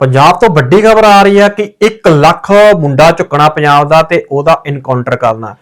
ਪੰਜਾਬ ਤੋਂ ਵੱਡੀ ਖਬਰ ਆ ਰਹੀ ਹੈ ਕਿ 1 ਲੱਖ ਮੁੰਡਾ ਚੁੱਕਣਾ ਪੰਜਾਬ ਦਾ ਤੇ ਉਹਦਾ ਇਨਕਾਊਂਟਰ ਕਰਨਾ।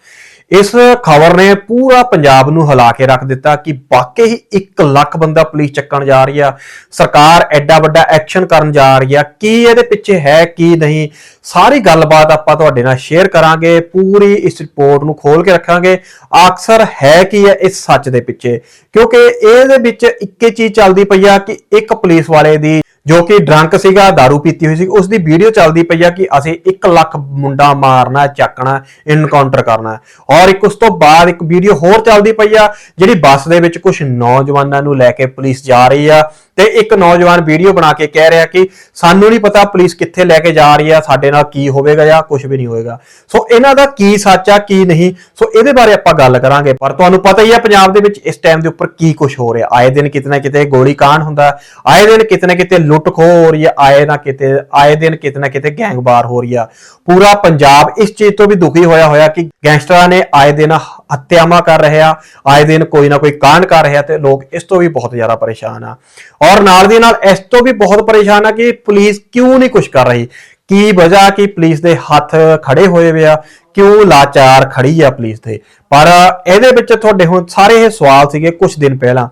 ਇਸ ਖਬਰ ਨੇ ਪੂਰਾ ਪੰਜਾਬ ਨੂੰ ਹਿਲਾ ਕੇ ਰੱਖ ਦਿੱਤਾ ਕਿ ਵਾਕਈ ਹੀ 1 ਲੱਖ ਬੰਦਾ ਪੁਲਿਸ ਚੱਕਣ ਜਾ ਰਹੀ ਆ। ਸਰਕਾਰ ਐਡਾ ਵੱਡਾ ਐਕਸ਼ਨ ਕਰਨ ਜਾ ਰਹੀ ਆ। ਕੀ ਇਹਦੇ ਪਿੱਛੇ ਹੈ, ਕੀ ਨਹੀਂ, ਸਾਰੀ ਗੱਲਬਾਤ ਆਪਾਂ ਤੁਹਾਡੇ ਨਾਲ ਸ਼ੇਅਰ ਕਰਾਂਗੇ। ਪੂਰੀ ਇਸ ਰਿਪੋਰਟ ਨੂੰ ਖੋਲ ਕੇ ਰੱਖਾਂਗੇ। ਅਕਸਰ ਹੈ ਕੀ ਹੈ, ਇਸ ਸੱਚ ਦੇ ਪਿੱਛੇ। ਕਿਉਂਕਿ ਇਹਦੇ ਵਿੱਚ ਇੱਕੇ ਚੀਜ਼ ਚੱਲਦੀ ਪਈ ਆ ਕਿ ਇੱਕ ਪੁਲਿਸ ਵਾਲੇ ਦੀ ਜੋ ਕਿ ਡਰੰਕ ਸੀਗਾ दारू ਪੀਤੀ ਹੋਈ ਸੀ ਉਸ ਦੀ ਵੀਡੀਓ ਚੱਲਦੀ ਪਈ ਆ ਕਿ ਅਸੀਂ 1 ਲੱਖ ਮੁੰਡਾ ਮਾਰਨਾ, ਚੱਕਣਾ ਇਨਕਾਊਂਟਰ ਕਰਨਾ। ਔਰ ਇੱਕ ਉਸ ਤੋਂ ਬਾਅਦ ਇੱਕ ਵੀਡੀਓ ਹੋਰ ਚੱਲਦੀ ਪਈ ਆ, ਜਿਹੜੀ ਬੱਸ ਦੇ ਵਿੱਚ ਕੁਝ ਨੌਜਵਾਨਾਂ ਨੂੰ ਲੈ ਕੇ ਪੁਲਿਸ ਜਾ ਰਹੀ ਆ। ਤੇ ਇੱਕ ਨੌਜਵਾਨ ਵੀਡੀਓ ਬਣਾ ਕੇ ਕਹਿ ਰਿਹਾ ਕਿ ਸਾਨੂੰ ਨਹੀਂ ਪਤਾ ਪੁਲਿਸ ਕਿੱਥੇ ਲੈ ਕੇ ਜਾ ਰਹੀ ਆ, ਸਾਡੇ ਨਾਲ ਕੀ ਹੋਵੇਗਾ ਜਾਂ ਕੁਝ ਵੀ ਨਹੀਂ ਹੋਵੇਗਾ। ਸੋ ਇਹਨਾਂ ਦਾ ਕੀ ਸੱਚ ਆ, ਕੀ ਨਹੀਂ, ਸੋ ਇਹਦੇ ਬਾਰੇ ਆਪਾਂ ਗੱਲ ਕਰਾਂਗੇ। ਪਰ ਤੁਹਾਨੂੰ ਪਤਾ ਹੀ ਆ, ਪੰਜਾਬ ਦੇ ਵਿੱਚ ਇਸ ਟਾਈਮ ਦੇ ਉੱਪਰ ਕੀ ਕੁਝ ਹੋ ਰਿਹਾ। ਆਏ ਦਿਨ ਕਿਤੇ ਨਾ ਕਿਤੇ ਗੋਲੀ ਕਾਂਡ ਹੁੰਦਾ, ਆਏ ਦਿਨ ਕਿਤੇ ਨਾ ਕਿਤੇ ਲੁੱਟ ਖੋਹ ਹੋ ਰਹੀ ਆ, ਆਏ ਨਾ ਕਿਤੇ, ਆਏ ਦਿਨ ਕਿਤੇ ਨਾ ਕਿਤੇ ਗੈਂਗਵਾਰ ਹੋ ਰਹੀ ਆ। ਪੂਰਾ ਪੰਜਾਬ ਇਸ ਚੀਜ਼ ਤੋਂ ਵੀ ਦੁਖੀ ਹੋਇਆ ਹੋਇਆ ਕਿ ਗੈਂਗਸਟਰਾਂ ਨੇ ਆਏ ਦਿਨ ਹੱਤਿਆਵਾਂ ਕਰ ਰਹੇ ਆਏ ਦਿਨ ਕੋਈ ਨਾ ਕੋਈ ਕਾਂਡ ਕਰ ਰਿਹਾ ਤੇ ਲੋਕ ਇਸ ਤੋਂ ਵੀ ਬਹੁਤ ਜ਼ਿਆਦਾ ਪਰੇਸ਼ਾਨ ਆ। ਔਰ ਨਾਲ ਦੀ ਨਾਲ ਇਸ ਤੋਂ ਵੀ ਬਹੁਤ ਪਰੇਸ਼ਾਨ ਆ ਕਿ ਪੁਲਿਸ ਕਿਉਂ ਨਹੀਂ ਕੁਝ ਕਰ ਰਹੀ? ਕੀ ਵਜ੍ਹਾ ਕਿ ਪੁਲਿਸ ਦੇ ਹੱਥ ਖੜੇ ਹੋਏ ਵੇ ਆ? ਕਿਉਂ ਲਾਚਾਰ ਖੜੀ ਆ ਪੁਲਿਸ ਤੇ? ਪਰ ਇਹਦੇ ਵਿੱਚ ਤੁਹਾਡੇ ਹੁਣ ਸਾਰੇ ਇਹ ਸਵਾਲ ਸੀਗੇ ਕੁਝ ਦਿਨ ਪਹਿਲਾਂ।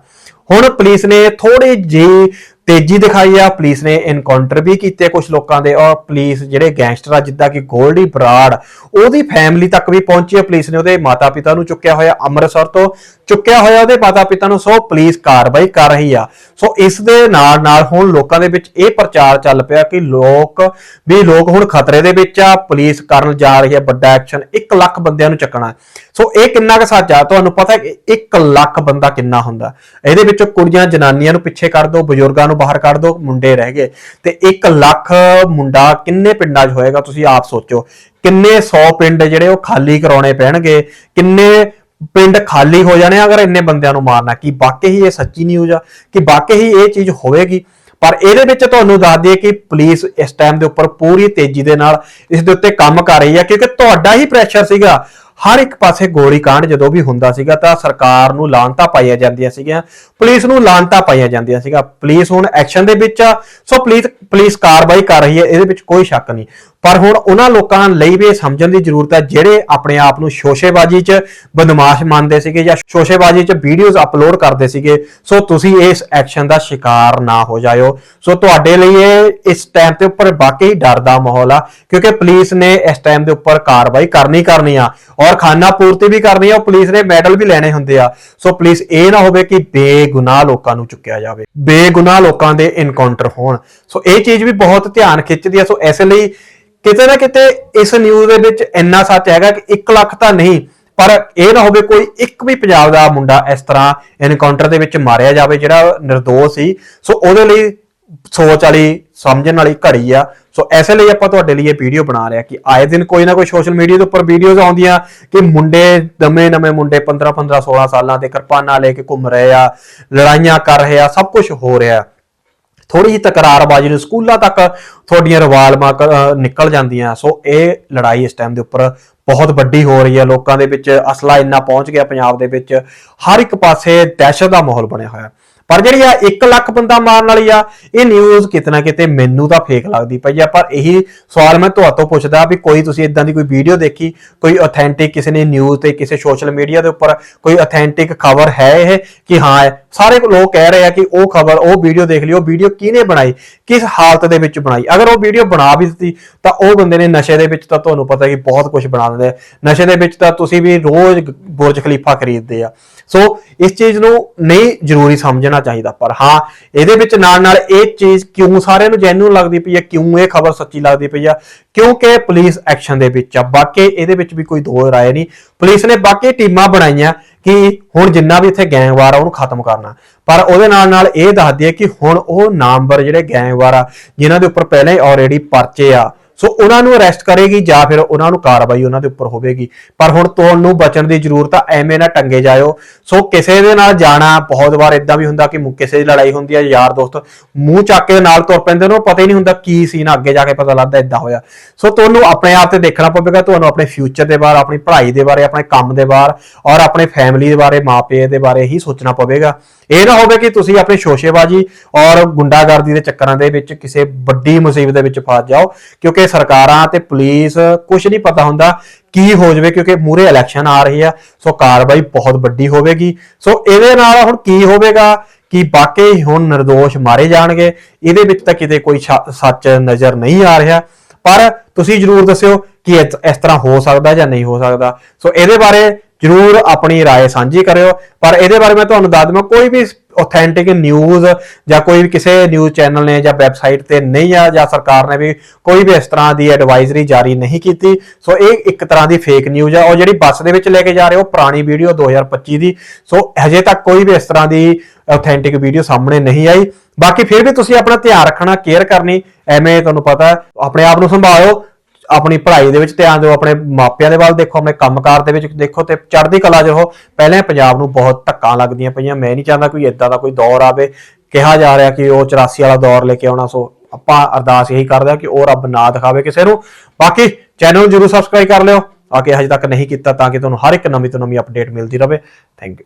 ਹੁਣ ਪੁਲਿਸ ਨੇ ਥੋੜੀ ਜਿਹੀ ਤੇਜ਼ੀ ਦਿਖਾਈ ਆ ਪੁਲਿਸ ਨੇ ਇਨਕਾਊਂਟਰ ਵੀ ਕੀਤੇ ਕੁਝ ਲੋਕਾਂ ਦੇ, ਔਰ ਪੁਲਿਸ ਜਿਹੜੇ ਗੈਂਗਸਟਰ ਆ, ਜਿੱਦਾਂ ਕਿ ਗੋਲਡੀ ਬਰਾੜ, ਉਹਦੀ ਫੈਮਿਲੀ ਤੱਕ ਵੀ ਪਹੁੰਚੀ ਆ ਪੁਲਿਸ ਨੇ ਉਹਦੇ ਮਾਤਾ-ਪਿਤਾ ਨੂੰ ਚੁੱਕਿਆ ਹੋਇਆ, ਅੰਮ੍ਰਿਤਸਰ ਤੋਂ ਚੁੱਕਿਆ ਹੋਇਆ ਉਹਦੇ ਮਾਤਾ-ਪਿਤਾ ਨੂੰ, ਸੋ ਪੁਲਿਸ ਕਾਰਵਾਈ ਕਰ ਰਹੀ ਆ। ਸੋ ਇਸ ਦੇ ਨਾਲ ਨਾਲ ਹੁਣ ਲੋਕਾਂ ਦੇ ਵਿੱਚ ਇਹ ਪ੍ਰਚਾਰ ਚੱਲ ਪਿਆ ਕਿ ਲੋਕ, ਵੀ ਲੋਕ ਹੁਣ ਖਤਰੇ ਦੇ ਵਿੱਚ ਆ ਪੁਲਿਸ ਕਰਨ ਜਾ ਰਹੀ ਹੈ ਵੱਡਾ ਐਕਸ਼ਨ 1 ਲੱਖ ਬੰਦਿਆਂ ਨੂੰ ਚੱਕਣਾ। ਸੋ ਇਹ ਕਿੰਨਾ ਕੁ ਸੱਚ ਆ, ਤੁਹਾਨੂੰ ਪਤਾ ਹੈ ਕਿ 1 ਲੱਖ ਬੰਦਾ ਕਿੰਨਾ ਹੁੰਦਾ। ਇਹਦੇ ਵਿੱਚੋਂ ਕੁੜੀਆਂ, ਜਨਾਨੀਆਂ ਨੂੰ ਪਿੱਛੇ ਕਰ ਦਿਓ, ਬਜ਼ੁਰਗਾਂ ਨੂੰ ਬਾਹਰ ਕੱਢ ਦਿਓ ਮੁੰਡੇ ਰਹਿ ਗਏ। ਤੇ 1 ਲੱਖ ਮੁੰਡਾ ਕਿੰਨੇ ਪਿੰਡਾਂ 'ਚ ਹੋਏਗਾ ਤੁਸੀਂ ਆਪ ਸੋਚੋ? ਕਿੰਨੇ 100 ਪਿੰਡ ਜਿਹੜੇ ਉਹ ਖਾਲੀ ਕਰਾਉਣੇ ਪੈਣਗੇ? ਕਿੰਨੇ ਪਿੰਡ ਖਾਲੀ ਹੋ ਜਾਣੇ ਅਗਰ ਇੰਨੇ ਬੰਦਿਆਂ ਨੂੰ ਮਾਰਨਾ? ਕੀ ਵਾਕਈ ਹੀ ਇਹ ਸੱਚੀ ਨਿਊਜ਼ ਆ? ਕਿ ਵਾਕਈ ਹੀ ਇਹ ਚੀਜ਼ ਹੋਵੇਗੀ? ਪਰ ਇਹਦੇ ਵਿੱਚ ਤੁਹਾਨੂੰ ਦੱਸ ਦਈਏ ਕਿ ਪੁਲਿਸ ਇਸ ਟਾਈਮ ਦੇ ਉੱਪਰ ਪੂਰੀ ਤੇਜ਼ੀ ਦੇ ਨਾਲ ਇਸ ਦੇ ਉੱਤੇ ਕੰਮ ਕਰ ਰਹੀ ਹੈ ਕਿਉਂਕਿ ਤੁਹਾਡਾ ਹੀ ਪ੍ਰੈਸ਼ਰ ਸੀਗਾ। ਹਰ ਇੱਕ ਪਾਸੇ ਗੋਲੀ ਕਾਂਡ ਜਦੋਂ ਵੀ ਹੁੰਦਾ ਸੀਗਾ ਤਾਂ ਸਰਕਾਰ ਨੂੰ ਲਾਂਤਾ ਪਾਈਆਂ ਜਾਂਦੀਆਂ ਸੀਗੀਆਂ, ਪੁਲਿਸ ਨੂੰ ਲਾਂਤਾ ਪਾਈਆਂ ਜਾਂਦੀਆਂ ਸੀਗਾ ਪੁਲਿਸ ਹੁਣ ਐਕਸ਼ਨ ਦੇ ਵਿੱਚ ਆ, ਸੋ ਪੁਲਿਸ ਪੁਲਿਸ ਕਾਰਵਾਈ ਕਰ ਰਹੀ ਹੈ, ਇਹਦੇ ਵਿੱਚ ਕੋਈ ਸ਼ੱਕ ਨਹੀਂ। ਪਰ ਹੁਣ ਉਹਨਾਂ ਲੋਕਾਂ ਲਈ ਵੀ ਇਹ ਸਮਝਣ ਦੀ ਜ਼ਰੂਰਤ ਹੈ, ਜਿਹੜੇ ਆਪਣੇ ਆਪ ਨੂੰ ਸ਼ੋਸ਼ੇਬਾਜ਼ੀ 'ਚ ਬਦਮਾਸ਼ ਮੰਨਦੇ ਸੀਗੇ ਜਾਂ ਸ਼ੋਸ਼ੇਬਾਜ਼ੀ 'ਚ ਵੀਡੀਓਜ਼ ਅਪਲੋਡ ਕਰਦੇ ਸੀਗੇ, ਸੋ ਤੁਸੀਂ ਇਸ ਐਕਸ਼ਨ ਦਾ ਸ਼ਿਕਾਰ ਨਾ ਹੋ ਜਾਇਓ। ਸੋ ਤੁਹਾਡੇ ਲਈ ਇਹ ਇਸ ਟਾਈਮ ਤੇ ਉੱਪਰ ਵਾਕਈ ਡਰ ਦਾ ਮਾਹੌਲ ਆ, ਕਿਉਂਕਿ ਪੁਲਿਸ ਨੇ ਇਸ ਟਾਈਮ ਦੇ ਉੱਪਰ ਕਾਰਵਾਈ ਕਰਨੀ ਕਰਨੀ ਆ ਔਰ ਖਾਨਾ ਪੂਰਤੀ ਵੀ ਕਰਨੀ ਆ ਪੁਲਿਸ ਨੇ ਮੈਡਲ ਵੀ ਲੈਣੇ ਹੁੰਦੇ ਆ। ਸੋ ਪੁਲਿਸ ਇਹ ਨਾ ਹੋਵੇ ਕਿ ਬੇਗੁਨਾਹ ਲੋਕਾਂ ਨੂੰ ਚੁੱਕਿਆ ਜਾਵੇ, ਬੇਗੁਨਾਹ ਲੋਕਾਂ ਦੇ ਇਨਕਾਊਂਟਰ ਹੋਣ। ਸੋ ਇਹ ਚੀਜ਼ ਵੀ ਬਹੁਤ ਧਿਆਨ ਖਿੱਚਦੀ ਆ। ਸੋ ਇਸ ਲਈ ਕਿਤੇ ਨਾ ਕਿਤੇ ਇਸ ਨਿਊਜ਼ ਦੇ ਵਿੱਚ ਇੰਨਾ ਸੱਚ ਹੈਗਾ ਕਿ 1 ਲੱਖ ਤਾਂ ਨਹੀਂ, ਪਰ ਇਹ ਨਾ ਹੋਵੇ ਕੋਈ ਇੱਕ ਵੀ ਪੰਜਾਬ ਦਾ ਮੁੰਡਾ ਇਸ ਤਰ੍ਹਾਂ ਇਨਕਾਊਂਟਰ ਦੇ ਵਿੱਚ ਮਾਰਿਆ ਜਾਵੇ, ਜਿਹੜਾ ਨਿਰਦੋਸ਼ ਸੀ। ਸੋ ਉਹਦੇ ਲਈ ਸੋਚ ਵਾਲੀ ਸਮਝਣ ਵਾਲੀ ਘੜੀ ਆ। ਸੋ ਐਸੇ ਲਈ ਆਪਾਂ ਤੁਹਾਡੇ ਲਈ ਇਹ ਵੀਡੀਓ ਬਣਾ ਰਿਹਾ ਕਿ ਆਏ ਦਿਨ ਕੋਈ ਨਾ ਕੋਈ ਸੋਸ਼ਲ ਮੀਡੀਆ ਦੇ ਉੱਪਰ ਵੀਡੀਓਜ਼ ਆਉਂਦੀਆਂ ਕਿ ਮੁੰਡੇ ਦਮੇ ਨਵੇਂ ਮੁੰਡੇ 15 15 16 ਸਾਲਾਂ ਦੇ ਕਿਰਪਾਨਾਂ ਲੈ ਕੇ ਘੁੰਮ ਰਹੇ ਆ, ਲੜਾਈਆਂ ਕਰ ਰਹੇ ਆ, ਸਭ ਕੁਝ ਹੋ ਰਿਹਾ। ਥੋੜੀ ਜਿਹੀ ਤਕਰਾਰਬਾਜ਼ੀ ਨੂੰ ਸਕੂਲਾਂ ਤੱਕ ਤੁਹਾਡੀਆਂ ਰਵਾਲਮਾਂ ਕ- ਨਿਕਲ ਜਾਂਦੀਆਂ। ਸੋ ਇਹ ਲੜਾਈ ਇਸ ਟਾਈਮ ਦੇ ਉੱਪਰ ਬਹੁਤ ਵੱਡੀ ਹੋ ਰਹੀ ਹੈ ਲੋਕਾਂ ਦੇ ਵਿੱਚ ਅਸਲਾ ਇੰਨਾ ਪਹੁੰਚ ਗਿਆ ਪੰਜਾਬ ਦੇ ਵਿੱਚ। ਹਰ ਇੱਕ ਪਾਸੇ ਦਹਿਸ਼ਤ ਦਾ ਮਾਹੌਲ ਬਣਿਆ ਹੋਇਆ। ਪਰ ਜਿਹੜੀ ਆ 1 ਲੱਖ ਬੰਦਾ ਮਾਰਨ ਵਾਲੀ ਆ, ਇਹ ਨਿਊਜ਼ ਕਿਤਨਾ ਕਿਤੇ ਮੈਨੂੰ ਤਾਂ ਫੇਕ ਲੱਗਦੀ ਪਈ ਆ। ਪਰ ਇਹੀ ਸਵਾਲ ਮੈਂ ਤੁਹਾਤੋਂ ਪੁੱਛਦਾ ਵੀ ਕੋਈ ਤੁਸੀਂ ਇਦਾਂ ਦੀ ਕੋਈ ਵੀਡੀਓ ਦੇਖੀ? ਕੋਈ ਅਥੈਂਟਿਕ ਕਿਸੇ ਨੇ ਨਿਊਜ਼ ਤੇ, ਕਿਸੇ ਸੋਸ਼ਲ ਮੀਡੀਆ ਦੇ ਉੱਪਰ ਕੋਈ ਅਥੈਂਟਿਕ ਖਬਰ ਹੈ ਇਹ? ਕਿ ਹਾਂ ਸਾਰੇ ਲੋਕ ਕਹਿ ਰਹੇ ਆ ਕਿ ਉਹ ਖਬਰ, ਉਹ ਵੀਡੀਓ ਦੇਖ ਲਈ, ਉਹ ਵੀਡੀਓ ਕਿਹਨੇ ਬਣਾਈ? ਕਿਸ ਹਾਲਤ ਦੇ ਵਿੱਚ ਬਣਾਈ? ਅਗਰ ਉਹ ਵੀਡੀਓ ਬਣਾ ਵੀ ਦਿੱਤੀ, ਤਾਂ ਉਹ ਬੰਦੇ ਨੇ ਨਸ਼ੇ ਦੇ ਵਿੱਚ ਤਾਂ ਤੁਹਾਨੂੰ ਪਤਾ ਕਿ ਬਹੁਤ ਕੁਝ ਬਣਾ ਦਿੰਦੇ ਆ। ਨਸ਼ੇ ਦੇ ਵਿੱਚ ਤਾਂ ਤੁਸੀਂ ਵੀ ਰੋਜ਼ ਬੁਰਜ ਖਲੀਫਾ ਖਰੀਦਦੇ ਆ। ਸੋ ਇਸ ਚੀਜ਼ ਨੂੰ ਨਹੀਂ ਜ਼ਰੂਰੀ ਸਮਝਣਾ ਚਾਹੀਦਾ, ਪਰ ਹਾਂ, ਇਹਦੇ ਵਿੱਚ ਨਾਲ ਨਾਲ ਇਹ ਚੀਜ਼ ਕਿਉਂ ਸਾਰਿਆਂ ਨੂੰ ਜੈਨੂਨ ਲੱਗਦੀ ਪਈ ਹੈ ਕਿਉਂ ਇਹ ਖਬਰ ਸੱਚੀ ਲੱਗਦੀ ਪਈ ਆ? ਕਿਉਂਕਿ ਪੁਲਿਸ ਐਕਸ਼ਨ ਦੇ ਵਿੱਚ ਆ। ਬਾਕੀ ਇਹਦੇ ਵਿੱਚ ਵੀ ਕੋਈ ਦੋ ਰਾਏ ਨਹੀਂ। ਪੁਲਿਸ ਨੇ ਬਾਕੀ ਟੀਮਾਂ ਬਣਾਈਆਂ। ਕਿ ਹੁਣ ਜਿੰਨਾ ਵੀ ਇੱਥੇ ਗੈਂਗਵਾਰ ਆ, ਉਹਨੂੰ ਖਤਮ ਕਰਨਾ। ਪਰ ਉਹਦੇ ਨਾਲ ਨਾਲ ਇਹ ਦੱਸਦੀ ਹੈ ਕਿ ਹੁਣ ਉਹ ਨਾਮਵਰ ਜਿਹੜੇ ਗੈਂਗਵਾਰ ਆ, ਜਿਨ੍ਹਾਂ ਦੇ ਉੱਪਰ ਪਹਿਲਾਂ ਹੀ ਆਲਰੇਡੀ ਪਰਚੇ ਆ ਸੋ ਉਹਨਾਂ ਨੂੰ ਅਰੈਸਟ ਕਰੇਗੀ ਜਾਂ ਫਿਰ ਉਹਨਾਂ ਨੂੰ ਕਾਰਵਾਈ ਉਹਨਾਂ ਦੇ ਉੱਪਰ ਹੋਵੇਗੀ। ਪਰ ਹੁਣ ਤੁਹਾਨੂੰ ਬਚਣ ਦੀ ਜ਼ਰੂਰਤ ਆ, ਐਵੇਂ ਨਾ ਟੰਗੇ ਜਾਇਓ। ਸੋ ਕਿਸੇ ਦੇ ਨਾਲ ਜਾਣਾ ਬਹੁਤ ਵਾਰ ਇਦਾਂ ਵੀ ਹੁੰਦਾ ਕਿ ਕਿਸੇ ਦੀ ਲੜਾਈ ਹੁੰਦੀ ਹੈ ਯਾਰ ਦੋਸਤ ਮੂੰਹ ਚੱਕ ਕੇ ਨਾਲ ਤੁਰ ਪੈਂਦੇ ਨੇ ਪਤਾ ਹੀ ਨਹੀਂ ਹੁੰਦਾ ਕੀ ਸੀਨ ਅੱਗੇ ਜਾ ਕੇ ਪਤਾ ਲੱਗਦਾ ਇਦਾਂ ਹੋਇਆ। ਸੋ ਤੁਹਾਨੂੰ ਆਪਣੇ ਆਪ ਤੇ ਦੇਖਣਾ ਪਵੇਗਾ, ਤੁਹਾਨੂੰ ਆਪਣੇ ਫਿਊਚਰ ਦੇ ਬਾਰੇ, ਆਪਣੀ ਪੜ੍ਹਾਈ ਦੇ ਬਾਰੇ, ਆਪਣੇ ਕੰਮ ਦੇ ਬਾਰੇ ਔਰ ਆਪਣੇ ਫੈਮਿਲੀ ਦੇ ਬਾਰੇ ਮਾਪੇ ਦੇ ਬਾਰੇ ਹੀ ਸੋਚਣਾ ਪਵੇਗਾ। ਇਹ ਨਾ ਹੋਵੇ ਕਿ ਤੁਸੀਂ ਆਪਣੀ ਸ਼ੋਸ਼ੇਬਾਜ਼ੀ ਔਰ ਗੁੰਡਾਗਰਦੀ ਦੇ ਚੱਕਰਾਂ ਦੇ ਵਿੱਚ ਕਿਸੇ ਵੱਡੀ ਮੁਸੀਬਤ ਦੇ ਵਿੱਚ ਫਸ ਜਾਓ, ਕਿਉਂਕਿ ਸਰਕਾਰਾਂ ਤੇ ਪੁਲਿਸ ਕੁਝ ਨਹੀਂ ਪਤਾ ਹੁੰਦਾ ਕੀ ਹੋ ਜਾਵੇ ਕਿਉਂਕਿ ਮੂਰੇ ਇਲੈਕਸ਼ਨ ਆ ਰਹੀ ਆ, ਸੋ ਕਾਰਵਾਈ ਬਹੁਤ ਵੱਡੀ ਹੋਵੇਗੀ। ਸੋ ਇਹਦੇ ਨਾਲ ਹੁਣ ਕੀ ਹੋਵੇਗਾ ਕਿ ਵਾਕਈ ਹੁਣ નિર્ਦੋਸ਼ ਮਾਰੇ ਜਾਣਗੇ, ਇਹਦੇ ਵਿੱਚ ਤਾਂ ਕਿਤੇ ਕੋਈ ਸੱਚ ਨਜ਼ਰ ਨਹੀਂ ਆ ਰਿਹਾ। ਪਰ ਤੁਸੀਂ ਜਰੂਰ ਦੱਸਿਓ ਕਿ ਇਸ ਤਰ੍ਹਾਂ ਹੋ ਸਕਦਾ ਜਾਂ ਨਹੀਂ ਹੋ ਸਕਦਾ। ਸੋ ਇਹਦੇ ਬਾਰੇ ਜਰੂਰ ਆਪਣੀ رائے ਸਾਂਝੀ ਕਰਿਓ ਪਰ ਇਹਦੇ ਬਾਰੇ ਮੈਂ ਤੁਹਾਨੂੰ ਦੱਸ ਦਵਾਂ ਕੋਈ ਵੀ ਆਥੈਂਟਿਕ ਨਿਊਜ਼ ਜਾਂ ਕੋਈ ਵੀ ਕਿਸੇ ਨਿਊਜ਼ ਚੈਨਲ ਨੇ ਜਾਂ ਵੈਬਸਾਈਟ ਤੇ ਨਹੀਂ ਆ ਜਾਂ ਸਰਕਾਰ ਨੇ ਵੀ ਕੋਈ ਵੀ ਇਸ ਤਰ੍ਹਾਂ ਦੀ ਐਡਵਾਈਜ਼ਰੀ ਜਾਰੀ ਨਹੀਂ ਕੀਤੀ ਸੋ ਇਹ ਇੱਕ ਤਰ੍ਹਾਂ ਦੀ ਫੇਕ ਨਿਊਜ਼ ਆ ਉਹ ਜਿਹੜੀ ਬੱਸ ਦੇ ਵਿੱਚ ਲੈ ਕੇ ਜਾ ਰਹੇ ਉਹ ਪੁਰਾਣੀ ਵੀਡੀਓ 2025 ਦੀ ਸੋ ਹਜੇ ਤੱਕ ਕੋਈ ਵੀ ਇਸ ਤਰ੍ਹਾਂ ਦੀ ਆਥੈਂਟਿਕ ਵੀਡੀਓ ਸਾਹਮਣੇ ਨਹੀਂ ਆਈ ਬਾਕੀ ਫਿਰ ਵੀ ਤੁਸੀਂ ਆਪਣਾ ਧਿਆਨ ਰੱਖਣਾ ਕੇਅਰ ਕਰਨੀ ਐਵੇਂ ਤੁਹਾਨੂੰ ਪਤਾ ਹੈ, ਆਪਣੇ ਆਪ ਨੂੰ ਸੰਭਾਲੋ ਆਪਣੀ ਪੜ੍ਹਾਈ ਦੇ ਵਿੱਚ ਧਿਆਨ ਦਿਓ, ਆਪਣੇ ਮਾਪਿਆਂ ਦੇ ਵੱਲ ਦੇਖੋ, ਆਪਣੇ ਕੰਮਕਾਰ ਦੇ ਵਿੱਚ ਦੇਖੋ ਤੇ ਚੜ੍ਹਦੀ ਕਲਾ 'ਚ ਰਹੋ। ਪਹਿਲਾਂ ਪੰਜਾਬ ਨੂੰ ਬਹੁਤ ਧੱਕਾਂ ਲੱਗਦੀਆਂ ਪਈਆਂ। ਮੈਂ ਨਹੀਂ ਚਾਹੁੰਦਾ ਕੋਈ ਇਦਾਂ ਦਾ ਕੋਈ ਦੌਰ ਆਵੇ। ਕਿਹਾ ਜਾ ਰਿਹਾ ਕਿ ਉਹ 84 ਵਾਲਾ ਦੌਰ ਲੈ ਕੇ ਆਉਣਾ, ਸੋ ਆਪਾਂ ਅਰਦਾਸ ਇਹੀ ਕਰਦੇ ਹਾਂ ਕਿ ਉਹ ਰੱਬ ਨਾ ਦਿਖਾਵੇ ਕਿਸੇ ਨੂੰ। ਬਾਕੀ ਚੈਨਲ ਨੂੰ ਜਰੂਰ ਸਬਸਕ੍ਰਾਈਬ ਕਰ ਲਿਓ। ਆ ਕੇ ਹਜੇ ਤੱਕ ਨਹੀਂ ਕੀਤਾ ਤਾਂ ਕਿ ਤੁਹਾਨੂੰ ਹਰ ਇੱਕ ਨਵੀਂ ਤੋਂ ਨਵੀਂ ਅਪਡੇਟ ਮਿਲਦੀ ਰਹੇ। Thank you